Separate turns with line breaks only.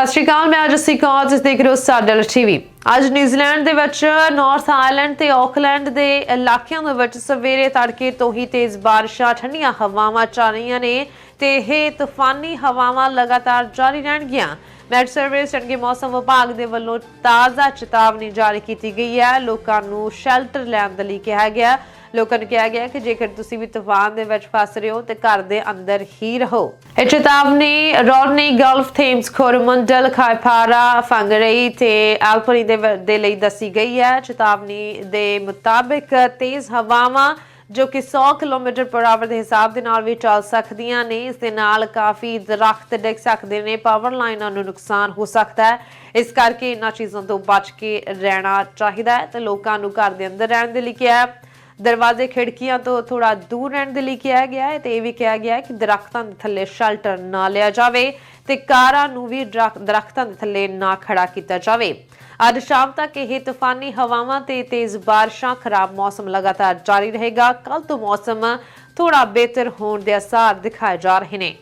ਸਤਿ ਸ਼੍ਰੀ ਅਕਾਲ, ਮੈਂ ਅਜਸੀ ਕੌਰ ਜਿਸ ਦੇਖ ਰਹੇ ਹੋ ਸਾਡਲ ਟੀਵੀ ਅੱਜ ਨਿਊਜ਼ੀਲੈਂਡ ਦੇ ਵਿੱਚ, ਨਾਰਥ ਆਇਲੈਂਡ ਤੇ ਆਕਲੈਂਡ ਦੇ ਇਲਾਕਿਆਂ ਦੇ ਵਿੱਚ ਸਵੇਰੇ ਤੜਕੇ ਤੋਂ ਹੀ ਤੇਜ਼ ਬਾਰਿਸ਼ਾਂ, ਠੰਡੀਆਂ ਹਵਾਵਾਂ ਚੱਲ ਰਹੀਆਂ ਨੇ ਤੇ ਇਹ ਤੂਫਾਨੀ ਹਵਾਵਾਂ ਲਗਾਤਾਰ ਜਾਰੀ ਰਹਿਣਗੀਆਂ। ਮੈਟ ਸਰਵਿਸ ਚੰਗੇ ਮੌਸਮ ਵਿਭਾਗ ਦੇ ਵੱਲੋਂ ਤਾਜ਼ਾ ਚੇਤਾਵਨੀ ਜਾਰੀ ਕੀਤੀ ਗਈ ਹੈ। ਲੋਕਾਂ ਨੂੰ ਸ਼ੈਲਟਰ ਲੈਣ ਦੇ ਲਈ ਕਿਹਾ ਗਿਆ ਲੋਕਾਂ ਨੂੰ ਕਿਹਾ ਗਿਆ ਕਿ ਜੇਕਰ ਤੁਸੀਂ ਵੀ ਤੂਫਾਨ ਦੇ ਵਿੱਚ ਫਸ ਰਹੇ ਹੋ ਤੇ ਘਰ ਦੇ ਅੰਦਰ ਹੀ ਰਹੋ। ਇਹ ਚੇਤਾਵਨੀ ਰੌਡਨੀ ਗਲਫ ਥੇਮਸ ਕੋਰਮੰਡਲ ਖਾਇਪਾਰਾ ਫੰਗਰਈ ਤੇ ਐਲਪਨੀ ਦੇ ਦੇ ਲਈ ਦੱਸੀ ਗਈ ਹੈ। ਚੇਤਾਵਨੀ ਦੇ ਮੁਤਾਬਿਕ ਤੇਜ਼ ਹਵਾਵਾਂ ਜੋ ਕਿ 100 ਕਿਲੋਮੀਟਰ ਪਰ ਆਵਰ ਦੇ ਹਿਸਾਬ ਦੇ ਨਾਲ ਵੀ ਚੱਲ ਸਕਦੀਆਂ ਨੇ। ਇਸ ਦੇ ਨਾਲ ਕਾਫੀ ਦਰਖਤ ਡਿੱਗ ਸਕਦੇ ਨੇ। ਪਾਵਰ ਲਾਈਨਾਂ ਨੂੰ ਨੁਕਸਾਨ ਹੋ ਸਕਦਾ ਹੈ। ਇਸ ਕਰਕੇ ਇਹਨਾਂ ਚੀਜ਼ਾਂ ਤੋਂ ਬਚ ਕੇ ਰਹਿਣਾ ਚਾਹੀਦਾ ਹੈ ਤੇ ਲੋਕਾਂ ਨੂੰ ਘਰ ਦੇ ਅੰਦਰ ਰਹਿਣ ਦੇ ਲਈ ਕਿਹਾ ਹੈ। ਦਰਵਾਜ਼ੇ, ਖਿੜਕੀਆਂ ਤੋਂ ਥੋੜਾ ਦੂਰ ਰਹਿਣ ਦੇ ਲਈ ਕਿਹਾ ਗਿਆ ਹੈ ਤੇ ਇਹ ਵੀ ਕਿਹਾ ਗਿਆ ਹੈ ਕਿ ਦਰਖਤਾਂ ਦੇ ਥੱਲੇ ਸ਼ੈਲਟਰ ਨਾ ਲਿਆ ਜਾਵੇ ਤੇ ਕਾਰਾਂ ਨੂੰ ਵੀ ਦਰਖ- ਦਰਖਤਾਂ ਦੇ ਥੱਲੇ ਨਾ ਖੜਾ ਕੀਤਾ ਜਾਵੇ। ਅੱਜ ਸ਼ਾਮ ਤੱਕ ਇਹ ਤੂਫਾਨੀ ਹਵਾਵਾਂ ਤੇ ਤੇਜ਼ ਬਾਰਿਸ਼ਾਂ, ਖਰਾਬ ਮੌਸਮ ਲਗਾਤਾਰ ਜਾਰੀ ਰਹੇਗਾ। ਕੱਲ ਤੋਂ ਮੌਸਮ ਥੋੜਾ ਬਿਹਤਰ ਹੋਣ ਦੇ ਅਸਾਰ ਦਿਖਾਏ ਜਾ ਰਹੇ ਨੇ।